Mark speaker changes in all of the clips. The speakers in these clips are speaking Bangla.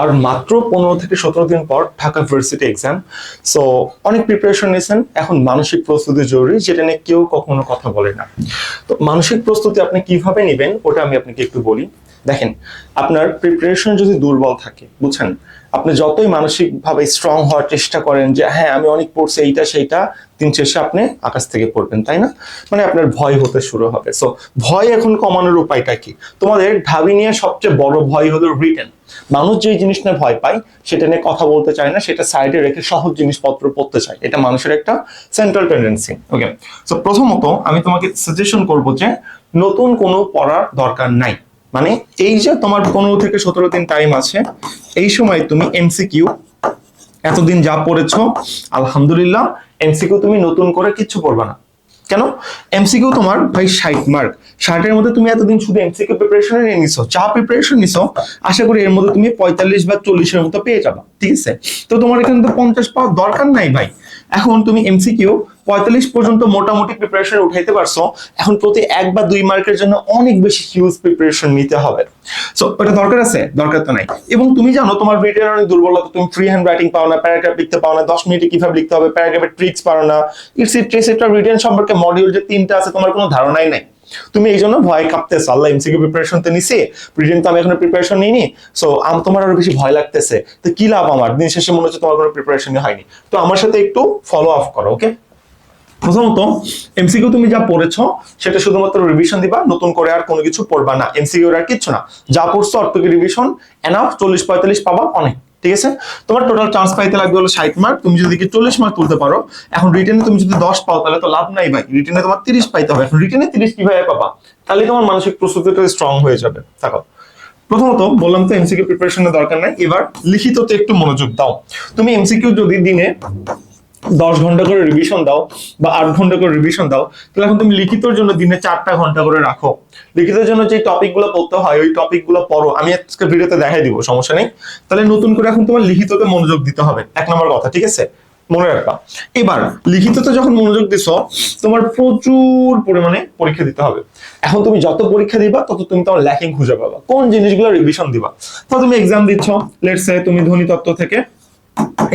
Speaker 1: আর মাত্র পনেরো থেকে সতেরো দিন পর ঢাকা ভার্সিটি এক্সাম। সো অনেক প্রিপারেশন নিয়েছেন। এখন মানসিক প্রস্তুতি জরুরি, যেটা নিয়ে কেউ কখনো কথা বলে না। তো মানসিক প্রস্তুতি আপনি কীভাবে নেবেন, ওটা আমি আপনাকে একটু বলি। দেখেন, আপনার প্রিপারেশন যদি দুর্বল থাকে, বুঝছেন? আপনি যতই মানসিকভাবে স্ট্রং হওয়ার চেষ্টা করেন যে হ্যাঁ আমি অনেক পড়ছি, এইটা, সেইটা দিন শেষে আপনি আকাশ থেকে পড়বেন, তাই না? মানে আপনার ভয় হতে শুরু হবে। সো ভয় এখন কমানোর উপায়টা কি? তোমাদের ঢাবি নিয়ে সবচেয়ে বড় ভয় হলো রিটেন মানুষ যে জিনিস নিয়ে ভয় পায়, সেটা নিয়ে কথা বলতে চায় না, সেটা সাইডে রেখে সহজ জিনিসপত্র পড়তে চায়। এটা মানুষের একটা সেন্ট্রাল টেন্ডেন্সি ওকে সো প্রথমত আমি তোমাকে সাজেশন করব যে নতুন কোনো পড়ার দরকার নাই। মানে এই যে তোমার পনেরো থেকে সতেরো দিন টাইম আছে, এই সময় তুমি এমসিকিউ এতদিন যা পড়েছো, আলহামদুলিল্লাহ এমসিকিউ তুমি নতুন করে কিচ্ছু পড়বে না। কেন? এমসিকিউ তোমার ভাই ষাট মার্ক ষাটের মধ্যে তুমি এতদিন শুধু এমসিকিউ প্রিপারেশন নিয়ে নিছো চা প্রিপারেশন নিছো, আশা করি এর মধ্যে তুমি পঁয়তাল্লিশ বা চল্লিশের মতো পেয়ে যাবা, ঠিক আছে? তো তোমার এখানে তো পঞ্চাশ পাওয়ার দরকার নাই ভাই। এখন তুমি এমসিকিউ পঁয়তাল্লিশ পর্যন্ত মোটামুটি প্রিপারেশন উঠাইতে পারছ। এখন প্রতি এক বা দুই মার্কের জন্য অনেক বেশি হিউজ প্রিপারেশন নিতে হবে। সো ওটা দরকার আছে? দরকার তো নাই। এবং তুমি জানো, তোমার রিটের অনেক দুর্বলতা। তুমি ফ্রি হ্যান্ড রাইটিং পাও না প্যারাগ্রাফ লিখতে পাও না, দশ মিনিটে কীভাবে লিখতে হবে প্যারাগ্রাফের ট্রিক্স পাও না। ইটস এটসেট্রা রিটেন সম্পর্কে মডিউল যে তিনটা আছে, তোমার কোনো ধারণাই নাই। তুমি এই জন্য ভয় কাঁপতেছো। আল্লাহ এমসিকিউ প্রিপারেশন তো নিছি রিটেন তো আমি এখনও প্রিপারেশন নিইনি সো আম তোমার আরও বেশি ভয় লাগতেছে। তো কি লাভ আমার? দিন শেষে মনে হচ্ছে তোমার কোনো প্রিপারেশন হয়নি। তো আমার সাথে একটু ফলো আপ করো ওকে প্রথমত এমসিকিউ তুমি যা পড়েছো, সেটা শুধুমাত্র রিভিশন দিবা, নতুন করে আর কোনো কিছু পড়বা না। এমসিকিউ আর কিচ্ছু না। যা পড়ছো অর্থকে রিভিশন এনাফ চল্লিশ পঁয়তাল্লিশ পাবা, অনেক। ঠিক আছে? তোমার টোটাল চান্স পাইতে লাগবে হলো ষাট মার্ক তুমি যদি চল্লিশ মার্ক তুলতে পারো, এখন রিটেনে তুমি যদি দশ পাও, তাহলে তো লাভ নাই ভাই। রিটেনে তোমার তিরিশ পাইতে হবে। এখন রিটেনে তিরিশ কীভাবে পাবা? তাহলে তোমার মানসিক প্রস্তুতিটা স্ট্রং হয়ে যাবে। দেখো, প্রথমত বললাম তো এমসিকিউ প্রিপারেশনের দরকার নাই। এবার লিখিততে একটু মনোযোগ দাও। তুমি এমসিকিউ যদি দিনে দশ ঘণ্টা করে রিভিশন দাও বা আট ঘণ্টা করে রিভিশন দাও, তাহলে এখন তুমি লিখিতর জন্য দিনে চারটা ঘণ্টা করে রাখো। লিখিতের জন্য যে টপিকগুলো পড়তে হয়, ওই টপিকগুলো পড়ো। আমি আজকে ভিডিওতে দেখাই দিব, সমস্যা নেই। তাহলে নতুন করে এখন তোমার লিখিততে মনোযোগ দিতে হবে। এক নম্বর কথা, ঠিক আছে? মনে রাখবা। এবার, লিখিততে যখন মনোযোগ দিছ, তোমার প্রচুর পরিমাণে পরীক্ষা দিতে হবে। এখন তুমি যত পরীক্ষা দিবা, তত তুমি তোমার ল্যাকিং খুঁজে পাবা। কোন জিনিসগুলো রিভিশন দিবা? তো তুমি এক্সাম দিচ্ছ লেটস তুমি ধ্বনি তত্ত্ব থেকে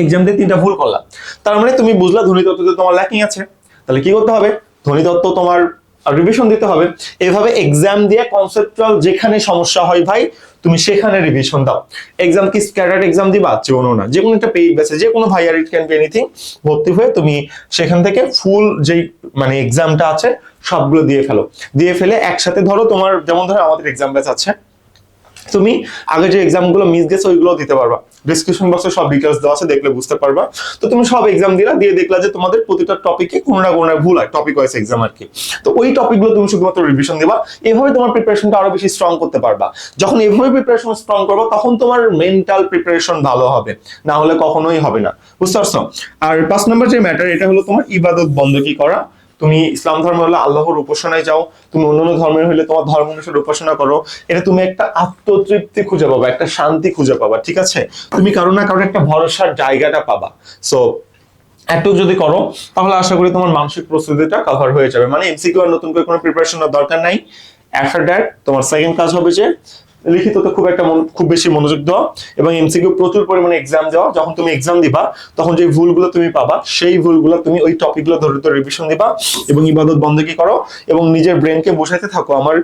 Speaker 1: এক্সাম দিয়ে তিনটা ভুল করলাম। তার মানে তুমি বুঝলা ধ্বনি তত্ত্বতে তোমার ল্যাকিং আছে। তাহলে কি করতে হবে? ধ্বনি তত্ত্ব তোমার রিভিশন দিতে হবে। এভাবে এক্সাম দিয়ে কনসেপ্টুয়াল যেখানে সমস্যা হয় ভাই, তুমি সেখানে রিভিশন দাও। এক্সাম কি স্ক্যাটার্ড এক্সাম দিবা? কোনো না। যে কোনো একটা পেইড ব্যাচে যে কোনো ভাই আর ইট ক্যান বি এনিথিং ভর্তি হয়ে তুমি সেখান থেকে ফুল যেই মানে এক্সামটা আছে, সবগুলো দিয়ে ফেলো। দিয়ে ফেলে একসাথে ধরো তোমার, যেমন ধরো আমাদের এক্সাম ব্যাচ আছে। তুমি আগে যে এক্সামগুলো মিস গেছে ওইগুলো দিতে পারবা। ডিসক্রিপশন বক্সে সব ডিটেলস দেওয়া আছে, দেখলে বুঝতে পারবা। তো তুমি সব এক্সাম দিলা, দিয়ে দেখলা যে তোমাদের প্রতিটা টপিকে কোনো না কোনো ভুল হয় টপিক ওয়াইজ এক্সাম আর কি। তো ওই টপিকগুলো তুমি শুধুমাত্র রিভিশন দিবা, এভাবে তোমার প্রিপারেশনটা আরও বেশি স্ট্রং করতে পারবা। যখন এভাবে প্রিপারেশন স্ট্রং করবা, তখন তোমার মেন্টাল প্রিপারেশন ভালো হবে, না হলে কখনোই হবে না। বুঝতে পারছ? আর পাঁচ নম্বর যে ম্যাটার এটা হলো তোমার ইবাদত বন্ধ কি করা। তুমি ইসলাম ধর্ম হলে আল্লাহর উপাসনায় যাও, তুমি অন্যান্য ধর্মের হলে তোমার ধর্ম অনুসারে উপাসনা করো, এটা তুমি একটা আত্মতৃপ্তি খুঁজে পাবা, একটা শান্তি খুঁজে পাবা, ঠিক আছে? তুমি কারও না কারও একটা ভরসার জায়গাটা পাবা। সো একটু যদি করো, তাহলে আশা করি তোমার মানসিক প্রস্তুতিটা কভার হয়ে যাবে। মানে এমসিকিউ আর নতুন করে কোনো প্রিপারেশনের দরকার নাই। আফটার দ্যাট তোমার সেকেন্ড কাজ হবে যে লিখিততে খুব একটা খুব বেশি মনোযোগ দেওয়া এবং এমসিকিউ প্রচুর পরিমাণে এক্সাম দেওয়া। যখন তুমি এক্সাম দিবা, তখন যে ভুলগুলো তুমি পাবা, সেই ভুলগুলো তুমি ওই টপিকগুলো ধরে ধরে রিভিশন দিবা এবং ইবাদত বন্ধ কি করো এবং নিজের ব্রেনকে বসাইতে থাকো। আমার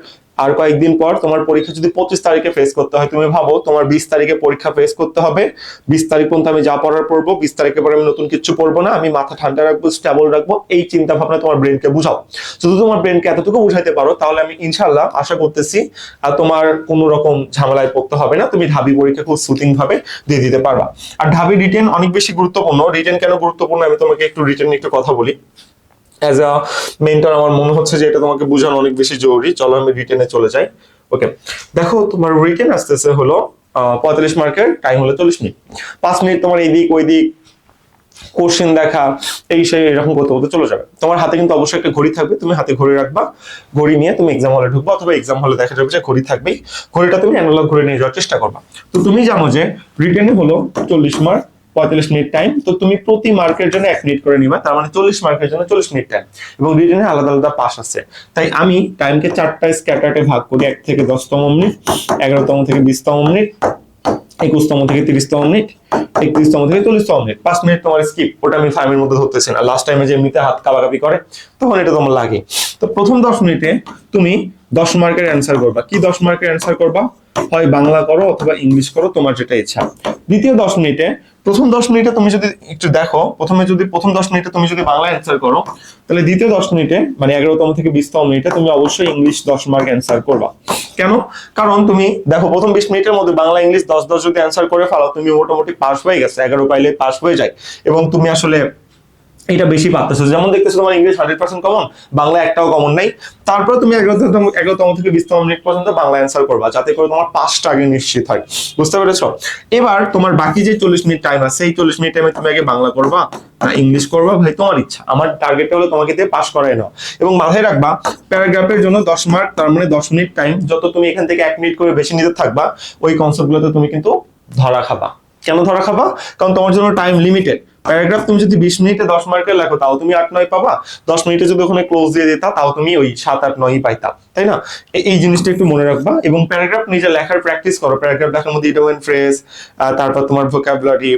Speaker 1: আর কয়েকদিন পর তোমার পরীক্ষা যদি পঁচিশ তারিখে ফেস করতে হয়, তুমি ভাবো তোমার বিশ তারিখে পরীক্ষা ফেস করতে হবে। বিশ তারিখ পর্যন্ত আমি যা পড়ার পড়ব, বিশ তারিখের পরে আমি নতুন কিছু পড়ব না, আমি মাথা ঠান্ডা রাখব স্টেবল রাখব, এই চিন্তা ভাবনা তোমার ব্রেনকে বুঝাও। যদি তোমার ব্রেনকে এতটুকু বুঝাইতে পারো, তাহলে আমি ইনশাল্লাহ আশা করতেছি, আর তোমার কোনো রকম ঝামেলায় পড়তে হবে না, তুমি ঢাবি পরীক্ষা খুব সুতিং ভাবে দিয়ে দিতে পারবা। আর ঢাবি রিটেন অনেক বেশি গুরুত্বপূর্ণ। রিটেন কেন গুরুত্বপূর্ণ? আমি তোমাকে একটু রিটেন একটু কথা বলি। অ্যাজ আ মেন্টর আমার মনে হচ্ছে যে এটা তোমাকে বোঝানো অনেক বেশি জরুরি। চলো আমি রিটেনে চলে যাই। ওকে দেখো, তোমার রিটেন আসতেছে হলো পঁয়তাল্লিশ মার্কের টাইম হলো চল্লিশ মিনিট। পাঁচ মিনিট তোমার এইদিক ওই দিক কোশ্চেন দেখা, এই সেই এরকম করতে করতে চলে যাবে। তোমার হাতে কিন্তু অবশ্যই একটা ঘড়ি থাকবে, তুমি হাতে ঘড়ি রাখবা। ঘড়ি নিয়ে তুমি এক্সাম হলে ঢুকবা, অথবা এক্সাম হলে দেখা যাবে যে ঘড়ি থাকবেই। ঘড়িটা তুমি অ্যানালগ ঘড়ি নিয়ে যাওয়ার চেষ্টা করবা। তো তুমি জানো যে রিটেনে হলো চল্লিশ মার্ক পঁয়তাল্লিশ মিনিট টাইম তো তুমি প্রতি মার্কের জন্য এক মিনিট করে নিবা, তার মানে চল্লিশ মার্কের জন্য চল্লিশ মিনিট টাইম এবং রিটেনে আলাদা আলাদা পাস আছে। তাই আমি টাইমকে চারটায় স্ক্যাটার্টে ভাগ করি, এক থেকে দশতম মিনিট এগারোতম থেকে বিশতম মিনিট একুশতম থেকে তিরিশতম মিনিট একত্রিশতম থেকে চল্লিশতম মিনিট পাঁচ মিনিট তোমার স্কিপ ওটা আমি ফাইভের মধ্যে ধরতেছি না। লাস্ট টাইমে যে এমনিতে হাত কাবাকাবি করে, তখন এটা তোমার লাগে। তো প্রথম দশ মিনিটে তুমি দশ মার্কের অ্যান্সার করবা। কি দশ মার্কের অ্যান্সার করবা? হয় বাংলা করো অথবা ইংলিশ করো, তোমার যেটা ইচ্ছা। দ্বিতীয় দশ মিনিটে প্রথম দশ মিনিটে তুমি যদি একটু দেখো, প্রথমে যদি প্রথম দশ মিনিটে তুমি যদি বাংলা অ্যান্সার করো, তাহলে দ্বিতীয় দশ মিনিটে মানে এগারোতম থেকে বিশতম মিনিটে তুমি অবশ্যই ইংলিশ দশ মার্ক অ্যান্সার করবা। কেন? কারণ তুমি দেখো, প্রথম বিশ মিনিটের মধ্যে বাংলা ইংলিশ দশ দশ যদি অ্যান্সার করে ফেলো, তুমি মোটামুটি পাস হয়ে গেছে, এগারো পাইলে পাস হয়ে যায়। এবং তুমি আসলে এটা বেশি পারতেছো। যেমন দেখতেছো তোমার English hundred percent common Bangla একটাও কমন নাই। তারপর তুমি এগারোতম এগারোতম থেকে বিশতম মিনিট পর্যন্ত বাংলা অ্যান্সার করবা, যাতে করে তোমার পাঁচটা আগে নিশ্চিত হয়। বুঝতে পেরেছ? এবার তোমার বাকি যে চল্লিশ মিনিট টাইম আছে, এই চল্লিশ মিনিট টাইমে তুমি আগে বাংলা করবা ইংলিশ করবা, ভাই তোমার ইচ্ছা। আমার টার্গেটটা হলো তোমাকে দিয়ে পাস করাই নাও। এবং মাথায় রাখবা প্যারাগ্রাফের জন্য দশ মার্ক তার মানে দশ মিনিট টাইম যত তুমি এখান থেকে এক মিনিট করে বেশি নিতে থাকবা, ওই কনসেপ্টগুলোতে তুমি কিন্তু ধরা খাবা। কেন ধরা খাবা? কারণ তোমার জন্য টাইম লিমিটেড প্যারাগ্রাফ তুমি যদি বিশ মিনিটে দশ মার্কের লেখো, তাও তুমি আট নয় পাবা। দশ মিনিটে যদি ওখানে ক্লোজ দিয়ে দিতা, তাও তুমি ওই সাত আট নয়ই পাইতা, তাই না? এই জিনিসটা একটু মনে রাখবা। এবং প্যারাগ্রাফ নিজে লেখার প্র্যাকটিস করো। প্যারাগ্রাফ লেখার মধ্যে ইডোয়েন ফ্রেজ তারপর তোমার ভোকাবুলারি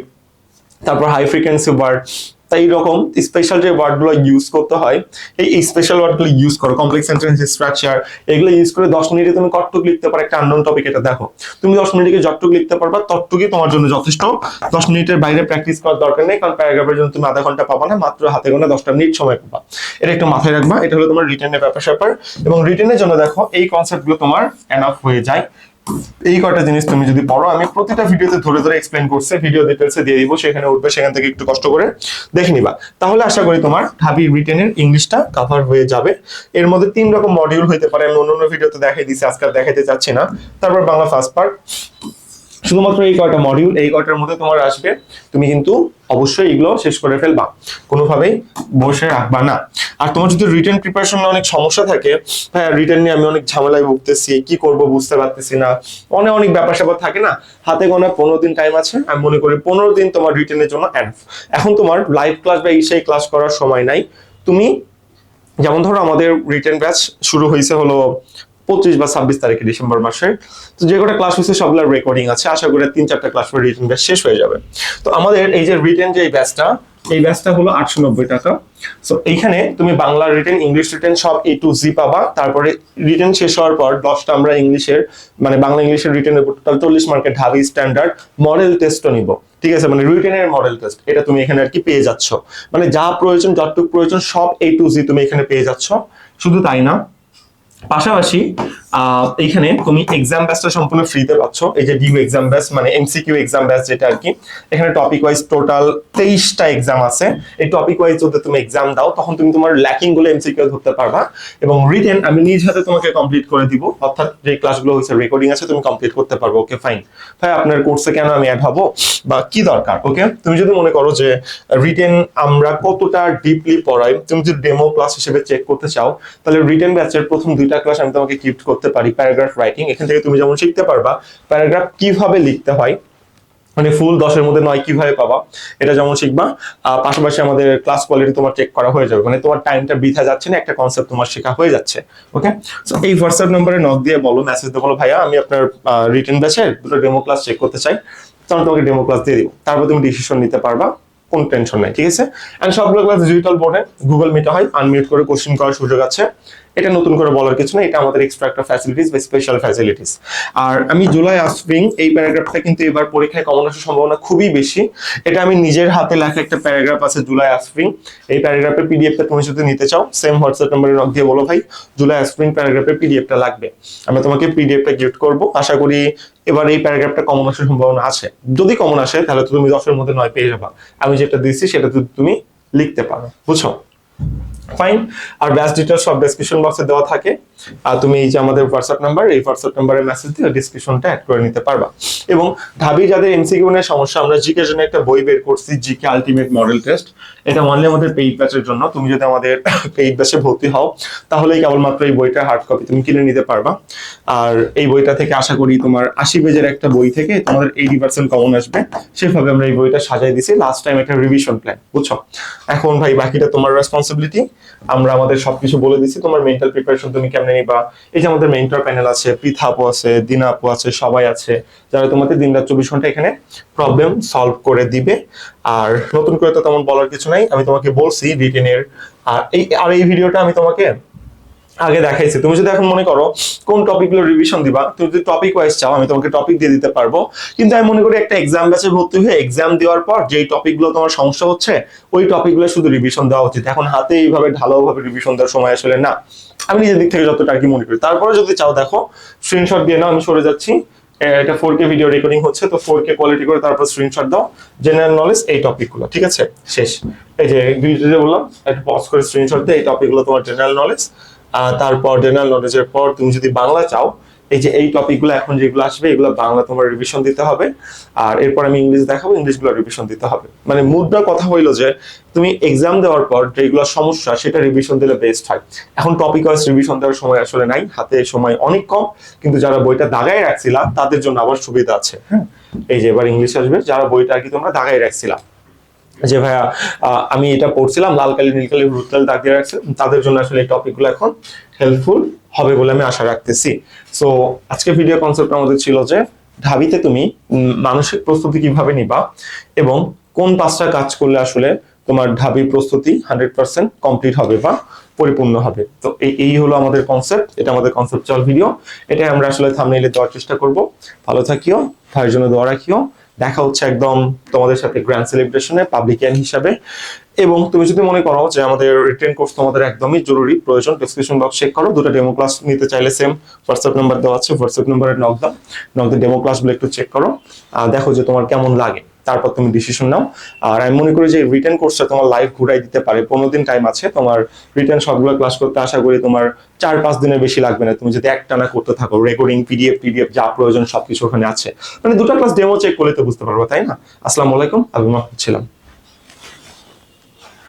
Speaker 1: তারপর হাই ফ্রিকোয়েন্সি ওয়ার্ড তাই এরকম স্পেশাল যে ওয়ার্ডগুলো ইউজ করতে হয়, এই স্পেশাল ওয়ার্ডগুলো ইউজ করো। কমপ্লেক্স সেন্টেন্স স্ট্রাকচার এগুলো ইউজ করে দশ মিনিটে তুমি কতটুক লিখতে পারো? একটা আননোন টপিক এটা দেখো। তুমি দশ মিনিটে যতটুকু লিখতে পারবা, ততটুকুই তোমার জন্য যথেষ্ট। দশ মিনিটের বাইরে প্র্যাকটিস করার দরকার নেই, কারণ প্যারাগ্রাফের জন্য তুমি আধা ঘণ্টা পাবা না, মাত্র হাতে গোনা দশটা মিনিট সময় পাবা। এটা একটু মাথায় রাখবা, এটা হলো তোমার রিটেনের ব্যাপার স্যাপার এবং রিটেনের জন্য দেখো, এই কনসেপ্টগুলো তোমার এনাফ হয়ে যায়। এই কটা জিনিস তুমি যদি পড়ো, আমি প্রতিটা ভিডিওতে ধরে ধরে এক্সপ্লেন করছে ভিডিও ডিটেলসে দিয়ে দিব, সেখানে উঠবে, সেখান থেকে একটু কষ্ট করে দেখে নিবা। তাহলে আশা করি তোমার ঢাবি রিটেনের ইংলিশটা কাভার হয়ে যাবে। এর মধ্যে তিন রকম মডিউল হইতে পারে, আমি অন্য অন্য ভিডিওতে দেখাই দিছি আজকাল দেখাতে চাচ্ছি না। তারপর বাংলা ফার্স্ট পার্ট শুধুমাত্র এই কয়টা মডিউল এই কয়টার মধ্যে তোমার আসবে, তুমি কিন্তু অবশ্যই এগুলো শেষ করে ফেলবা। কোনোভাবেই বসে রাখবা না। আর তোমার যদি রিটার্ন প্রিপারেশন অনেক সমস্যা থাকে হ্যাঁ রিটার্ন নিয়ে আমি অনেক ঝামেলায় ভুগতেছি, কি করব বুঝতে পারতেছি না, অনেক অনেক ব্যাপার স্যাপার থাকে না, হাতে গোনা পনেরো দিন টাইম আছে, আমি মনে করি পনেরো দিন তোমার রিটার্নের জন্য অ্যাড এখন তোমার লাইভ ক্লাস বা ইসেই ক্লাস করার সময় নাই। তুমি, যেমন ধরো আমাদের রিটার্ন ব্যাচ শুরু হয়েছে হলো পঁচিশ বা ছাব্বিশ তারিখে ডিসেম্বর মাসের। তো যে কটা ক্লাস হয়েছে সবগুলোর রেকর্ডিং আছে। আশা করি তিন চারটা ক্লাস পরে রিটার্ন ব্যাচ শেষ হয়ে যাবে। তো আমাদের এই যে রিটেন যে ব্যাচটা এই ব্যাচটা হলো আটশো নব্বই টাকা। সো এইখানে তুমি বাংলা রিটেন ইংলিশ রিটেন সব এ টু জি পাবা। তারপরে রিটেন শেষ হওয়ার পর দশটা আমরা ইংলিশের মানে বাংলা ইংলিশের রিটেনের টোটাল চল্লিশ মার্কের ঢাবি স্ট্যান্ডার্ড মডেল টেস্টও নিব। ঠিক আছে? মানে রিটেনের মডেল টেস্ট এটা তুমি এখানে আর কি পেয়ে যাচ্ছ। মানে যা প্রয়োজন, যতটুকু প্রয়োজন সব এ টু জি তুমি এখানে পেয়ে যাচ্ছ। শুধু তাই না পাশাপাশি আহ, এইখানে তুমি এক্সাম ব্যাচটা সম্পূর্ণ ফ্রিতে পাচ্ছ। এই যে ডিউ এক্সাম ব্যাচ মানে এমসিকিউ এক্সাম ব্যাচ যেটা আর কি এখানে টপিক ওয়াইজ টোটাল তেইশটা এক্সাম আছে। এই টপিক ওয়াইজ যদি তুমি এক্সাম দাও তখন তুমি তোমার ল্যাকিংগুলো এমসিকিউ ধরতে পারবা এবং রিটেন আমি নিজ হাতে তোমাকে কমপ্লিট করে দিব। অর্থাৎ যে ক্লাসগুলো হয়েছে রেকর্ডিং আছে তুমি কমপ্লিট করতে পারব। ওকে ফাইন ভাই আপনার কোর্সে কেন আমি অ্যাড হব? বা কি দরকার? ওকে তুমি যদি মনে করো যে রিটেন আমরা কতটা ডিপলি পড়াই তুমি যদি ডেমো ক্লাস হিসেবে চেক করতে চাও তাহলে রিটেন ব্যাচের প্রথম দুইটা ক্লাস আমি তোমাকে গিফট করতে পারি প্যারাগ্রাফ রাইটিং এখান থেকে তুমি যেমন শিখতে পারবা প্যারাগ্রাফ কীভাবে লিখতে হয় মানে ফুল দশের মধ্যে নয় কীভাবে পাবা, এটা যেমন শিখবা পাশাপাশি আমাদের ক্লাস কোয়ালিটি তোমার চেক করা হয়ে যাবে মানে তোমার টাইমটা বৃথা যাচ্ছে না, একটা কনসেপ্ট তোমার শেখা হয়ে যাচ্ছে ওকে এই হোয়াটসঅ্যাপ নম্বরে নক দিয়ে বলো মেসেজ দিয়ে বলো, ভাইয়া, আমি আপনার রিটেন ব্যাচের দুটো ডেমো ক্লাস চেক করতে চাই তখন তোমাকে ডেমো ক্লাস দিয়ে দিব। তারপর তুমি ডিসিশন নিতে পারবা, কোন টেনশন নাই, ঠিক আছে? এন্ড সবগুলো ক্লাস ডিজিটাল বোর্ডে গুগল মিটে হয় আনমিউট করে কোশ্চেন করার সুযোগ আছে। এটা নতুন করে বলার কিছু না এটা আমাদের এক্সট্রা একটা ফ্যাসিলিটিস বা স্পেশাল ফ্যাসিলিটিস আর আমি জুলাই আসপ্রিং এই প্যারাগ্রাফটা কিন্তু এবার পরীক্ষায় কমন আসার সম্ভাবনা খুবই বেশি। এটা আমি নিজের হাতে লেখা একটা প্যারাগ্রাফ আছে জুলাই আসপ্রিং এই প্যারাগ্রাফের পিডিএফটা তুমি যদি নিতে চাও সেম হোয়াটসঅ্যাপ নাম্বারে নক দিয়ে বলো ভাই, জুলাই আসপ্রিং প্যারাগ্রাফের পিডিএফটা লাগবে। আমি তোমাকে পিডিএফটা গিফট করব। আশা করি এবার এই প্যারাগ্রাফটা কমন আসার সম্ভাবনা আছে। যদি কমন আসে, তাহলে তো তুমি দশের মধ্যে নয় পেয়ে যাবা। আমি যেটা দিচ্ছি সেটা তুমি লিখতে পারো। বুঝছ? ফাইন আর ব্যাস ডিটেলস সব ডেসক্রিপশন বক্সে দেওয়া থাকে। আর তুমি এই যে আমাদের হোয়াটসঅ্যাপ নাম্বার এই হোয়াটসঅ্যাপ নাম্বারে মেসেজ দিয়ে ডিসক্রিপশনটা অ্যাড করে নিতে পারবা। এবং ঢাবি, যাদের এমসিকিউ নিয়ে সমস্যা, আমরা জিকে জন্য একটা বই বের করছি, জিকে আলটিমেট মডেল টেস্ট এটা অনলি আমাদের পেইড ব্যাচের জন্য। তুমি যদি আমাদের পেইড ব্যাচে ভর্তি হও, তাহলেই কেবলমাত্র এই বইটার হার্ড কপি তুমি কিনে নিতে পারবা। আর এই বইটা থেকে আশা করি তোমার আশি পেজের একটা বই থেকে তোমাদের এইটি পার্সেন্ট কমন আসবে। সেভাবে আমরা এই বইটা সাজাই দিছি। লাস্ট টাইম একটা রিভিশন প্ল্যান বুঝছ? এখন ভাই, বাকিটা তোমার রেসপন্সিবিলিটি আমরা আমাদের সবকিছু বলে দিছি। তোমার মেন্টাল প্রিপারেশন তুমি কেমনে নিবা এই যে আমাদের মেন্টর প্যানেল আছে, পৃথা আপু আছে, দিনা আপু আছে, সবাই আছে, যারা তোমাদের দিন রাত চব্বিশ ঘণ্টা এখানে প্রবলেম সলভ করে দিবে। আর নতুন করে তো তেমন বলার কিছু নাই। আমি তোমাকে বলছি রিটেনের আর এই আর এই ভিডিওটা আমি তোমাকে আগে দেখাইছি। তুমি যদি এখন মনে করো কোন টপিকগুলো রিভিশন দিবা, তুমি যদি টপিক ওয়াইজ চাও, আমি তোমাকে টপিক দিয়ে দিতে পারব। কিন্তু আমি মনে করি একটা এক্সাম ব্যাচে ভর্তি হয়ে এক্সাম দেওয়ার পর যেই টপিকগুলো তোমার সমস্যা হচ্ছে, ওই টপিকগুলো শুধু রিভিশন দেওয়া উচিত। এখন হাতে এইভাবে ঢালাওভাবে রিভিশন দেওয়ার সময় আসলে না। আমি নিজের দিক থেকে যতটা আর কি মনে করি। তারপরে যদি চাও, দেখো স্ক্রিনশট দিয়ে নাও, আমি সরে যাচ্ছি। এটা ফোর কে ভিডিও রেকর্ডিং হচ্ছে, তো ফোর কে কোয়ালিটি করে তারপর স্ক্রিনশট দাও। জেনারেল নলেজ এই টপিকগুলো ঠিক আছে? শেষ। এই যে ভিডিওতে বললাম, একটা পজ করে স্ক্রিনশট দিয়ে এই টপিকগুলো তোমার জেনারেল নলেজ তারপর জেনারেল নলেজের পর তুমি যদি বাংলা চাও, এই যে এই টপিকগুলো এখন যেগুলো আসবে, এগুলো বাংলা তোমার রিভিশন দিতে হবে। আর এরপর আমি ইংলিশ দেখাবো ইংলিশগুলো রিভিশন দিতে হবে। মানে মুদ্রা কথা হইল যে, তুমি এক্সাম দেওয়ার পর যেগুলো সমস্যা, সেটা রিভিশন দিলে বেস্ট হয়। এখন টপিক ওয়াইজ রিভিশন দেওয়ার সময় আসলে নাই, হাতে সময় অনেক কম। কিন্তু যারা বইটা দাগায় রাখছিলা, তাদের জন্য আবার সুবিধা আছে। হ্যাঁ এই যে এবার ইংলিশ আসবে, যারা বইটা আর কি তোমরা দাগায় রাখছিলা। যে ভাইয়া আমি এটা পড়ছিলাম, লাল কালি, নীল কালি, হলুদ কালি দাগ দিয়ে রাখছি, তাদের জন্য আসলে এই টপিকগুলো এখন হেল্পফুল হবে বলে আমি আশা রাখতেছি। সো আজকে ভিডিও কনসেপ্ট আমাদের ছিল যে, ঢাবিতে তুমি মানসিক প্রস্তুতি কীভাবে নিবা এবং কোন পাঁচটা কাজ করলে আসলে তোমার ঢাবি প্রস্তুতি হান্ড্রেড পার্সেন্ট কমপ্লিট হবে বা পরিপূর্ণ হবে। তো এই হলো আমাদের কনসেপ্ট এটা আমাদের কনসেপচুয়াল ভিডিও এটাই আমরা আসলে থামনেইলে দেওয়ার চেষ্টা করব। ভালো থাকিও, ভাইয়ের জন্য দোয়া রাখিও। দেখা হচ্ছে একদম তোমাদের সাথে গ্র্যান্ড সেলিব্রেশনে পাবলিকান হিসাবে। এবং তুমি যদি মনে করো যে আমাদের রিটেন কোর্স তোমাদের একদমই জরুরি, প্রয়োজন ডিসক্রিপশন বক্স চেক করো, দুটো ডেমো ক্লাস নিতে চাইলে সেম হোয়াটসঅ্যাপ নাম্বার দেওয়া আছে হোয়াটসঅ্যাপ নাম্বারে নক দাও নক দিয়ে ডেমো ক্লাসগুলো একটু চেক করো। দেখো যে তোমার কেমন লাগে। তারপর তুমি ডিসিশন নাও। আর আমি মনে করি যে রিটার্ন কোর্সটা তোমার লাইফ ঘুরাই দিতে পারে। পনেরো দিন টাইম আছে, তোমার রিটার্ন সবগুলো ক্লাস করতে আশা করি তোমার চার পাঁচ দিনের বেশি লাগবে না। তুমি যদি একটানা করতে থাকো রেকর্ডিং পিডিএফ পিডিএফ যা প্রয়োজন সবকিছু ওখানে আছে। মানে দুটো ক্লাস ডেমো চেক করলে তো বুঝতে পারব, তাই না? আসসালামু আলাইকুম, আমি ছিলাম।